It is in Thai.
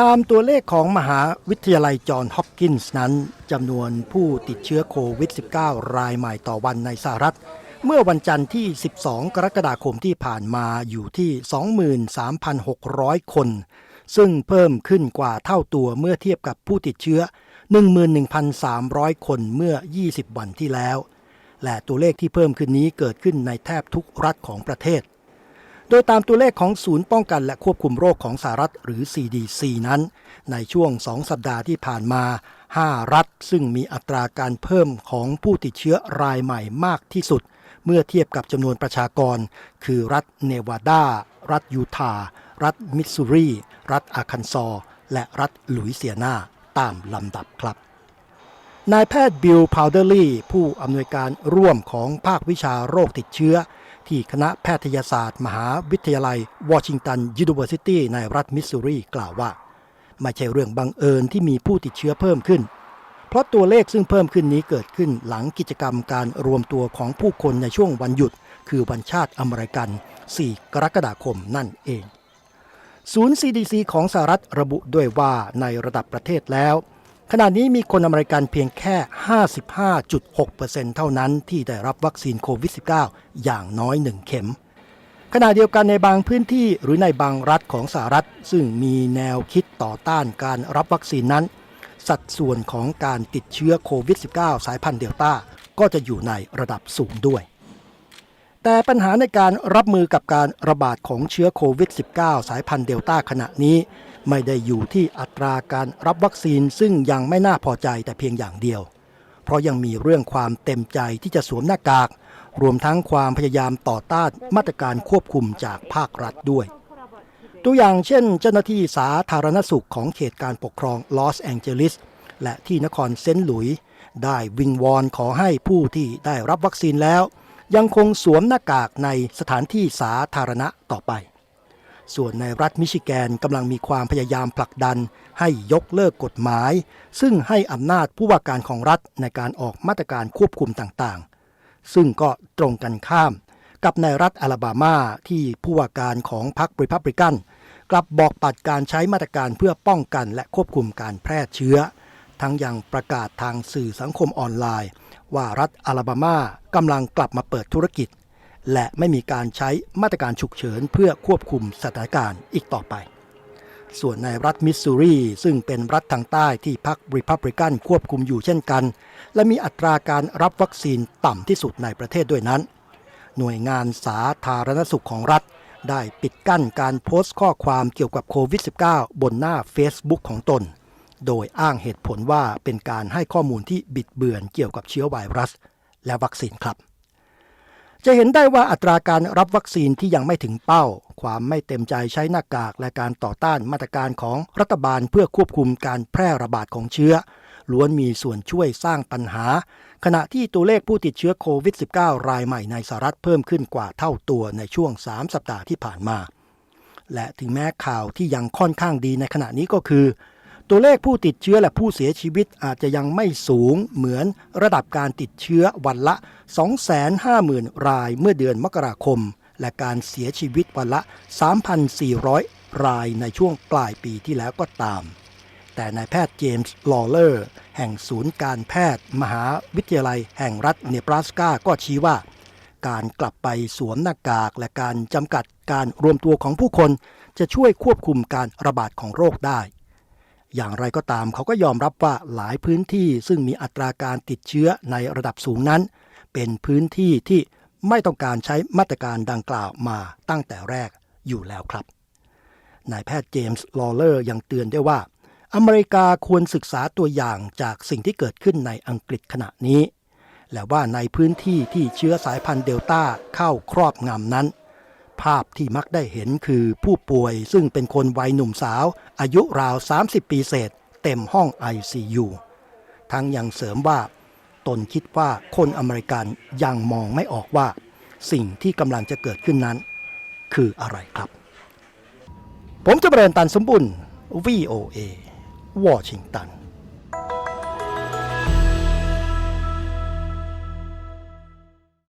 ตามตัวเลขของมหาวิทยาลัยจอห์นฮอปกินส์นั้นจำนวนผู้ติดเชื้อโควิด -19 รายใหม่ต่อวันในสหรัฐ เมื่อวันจันทร์ที่ 12 กรกฎาคมที่ผ่านมาอยู่ที่ 23,600 คน ซึ่งเพิ่มขึ้นกว่าเท่าตัวเมื่อเทียบกับผู้ติดเชื้อ 11,300 คนเมื่อ 20 วันที่แล้ว และตัวเลขที่เพิ่มขึ้นนี้เกิดขึ้นในแทบทุกรัฐของประเทศ โดยตามตัวเลขของศูนย์ป้องกันและควบคุมโรคของสหรัฐหรือ CDC นั้น ในช่วง 2 สัปดาห์ที่ผ่านมา 5 รัฐซึ่งมีอัตราการเพิ่มของผู้ติดเชื้อรายใหม่มากที่สุด เมื่อเทียบกับจำนวนประชากร คือรัฐเนวาดา รัฐยูทาห์รัฐมิสซูรี รัฐอาคันซอ และรัฐลุยเซียนาตามลำดับครับนายแพทย์บิลพาวเดอร์ลีผู้อำนวยการร่วมของภาควิชาโรคติดเชื้อ ที่คณะแพทยศาสตร์ มหาวิทยาลัยวอชิงตันยูนิเวอร์ซิตี้ในรัฐมิสซูรีกล่าวว่า ไม่ใช่เรื่องบังเอิญที่มีผู้ติดเชื้อเพิ่มขึ้น เพราะตัวเลขซึ่งเพิ่มขึ้นนี้เกิดขึ้นหลังกิจกรรมการรวมตัวของผู้คนในช่วงวันหยุด คือวันชาติอเมริกัน 4 กรกฎาคมนั่นเอง ศูนย์ CDC ของสหรัฐระบุด้วยว่าในระดับประเทศแล้ว ขณะนี้มีคนอเมริกันเพียงแค่ 55.6%เท่านั้นที่ได้รับวัคซีนโควิด -19 อย่างน้อยหนึ่งเข็ม ขณะเดียวกันในบางพื้นที่หรือในบางรัฐของสหรัฐ ซึ่งมีแนวคิดต่อต้านการรับวัคซีนนั้น สัดส่วนของการติดเชื้อโควิด -19 สายพันธุ์เดลต้าก็จะอยู่ในระดับสูงด้วย แต่ปัญหาในการรับมือกับการระบาดของเชื้อโควิด -19 สายพันธุ์เดลต้าขณะนี้ ไม่ได้อยู่ที่อัตราการรับวัคซีนซึ่งยังไม่น่าพอใจแต่เพียงอย่างเดียว เพราะยังมีเรื่องความเต็มใจที่จะสวมหน้ากาก รวมทั้งความพยายามต่อต้านมาตรการควบคุมจากภาครัฐด้วย ตัวอย่างเช่น เจ้าหน้าที่สาธารณสุขของเขตการปกครองลอสแองเจลิสและที่นครเซนต์หลุยส์ได้วิงวอนขอให้ผู้ที่ได้รับวัคซีนแล้ว ยังคงสวมหน้ากากในสถานที่สาธารณะต่อไป ส่วนในรัฐมิชิแกนกำลังมีความพยายามผลักดัน ให้ยกเลิกกฎหมาย ซึ่งให้อำนาจผู้ว่าการของรัฐในการออกมาตรการควบคุมต่างๆ ซึ่งก็ตรงกันข้าม กับในรัฐอลาบามาที่ผู้ว่าการของพรรคริพับลิกัน กลับบอกปัดการใช้มาตรการเพื่อป้องกันและควบคุมการแพร่เชื้อ ทั้งยังประกาศทางสื่อสังคมออนไลน์ ว่ารัฐอลาบามากำลังกลับมาเปิดธุรกิจ และไม่มีการใช้มาตรการฉุกเฉินเพื่อควบคุมสถานการณ์อีกต่อไป ส่วนในรัฐมิสซูรีซึ่งเป็นรัฐทางใต้ที่พรรคริพับลิกันควบคุมอยู่เช่นกัน และมีอัตราการรับวัคซีนต่ำที่สุดในประเทศด้วยนั้น หน่วยงานสาธารณสุขของรัฐได้ปิดกั้นการโพสต์ข้อความเกี่ยวกับโควิด -19 บนหน้า Facebook ของตน โดยอ้างเหตุผลว่าเป็นการให้ข้อมูลที่บิดเบือนเกี่ยวกับเชื้อไวรัส และวัคซีนครับ จะเห็นได้ว่าอัตราการรับวัคซีนที่ยังไม่ถึงเป้า ความไม่เต็มใจใช้หน้ากากและการต่อต้านมาตรการของรัฐบาลเพื่อควบคุมการแพร่ระบาดของเชื้อ ล้วนมีส่วนช่วยสร้างปัญหา ขณะที่ตัวเลขผู้ติดเชื้อโควิด -19 รายใหม่ในสหรัฐเพิ่มขึ้นกว่าเท่าตัวในช่วง 3 สัปดาห์ที่ผ่านมา และถึงแม้ข่าวที่ยังค่อนข้างดีในขณะนี้ก็คือ ตัวเลขผู้ติดเชื้อและผู้เสียชีวิตอาจจะยังไม่สูงเหมือนระดับการติดเชื้อวันละ 250,000 รายเมื่อเดือนมกราคม และการเสียชีวิตวันละ 3,400 รายในช่วงปลายปีที่แล้วก็ตาม แต่นายแพทย์เจมส์ลอเลอร์ แห่งศูนย์การแพทย์ มหาวิทยาลัยแห่งรัฐเนบราสกาก็ชี้ว่า การกลับไปสวมหน้ากากและการจำกัดการรวมตัวของผู้คนจะช่วยควบคุมการระบาดของโรคได้ อย่างไรก็ตามเขาก็ยอมรับว่าหลายพื้นที่ซึ่งมีอัตราการติดเชื้อในระดับสูงนั้น เป็นพื้นที่ที่ไม่ต้องการใช้มาตรการดังกล่าวมาตั้งแต่แรกอยู่แล้วครับ นายแพทย์เจมส์ลอเลอร์ยังเตือนด้วยว่า อเมริกาควรศึกษาตัวอย่างจากสิ่งที่เกิดขึ้นในอังกฤษขณะนี้ และว่าในพื้นที่ที่เชื้อสายพันธุ์เดลต้าเข้าครอบงำนั้น ภาพที่มักได้เห็นคือผู้ป่วยซึ่งเป็นคนวัยหนุ่มสาว อายุราว 30 ปีเศษ เต็มห้อง ICU ทั้งยังเสริมว่า ตนคิดว่าคนอเมริกันยังมองไม่ออกว่า สิ่งที่กำลังจะเกิดขึ้นนั้น คืออะไรครับ ผมจะเบรนตันสมบุญ VOA วอชิงตัน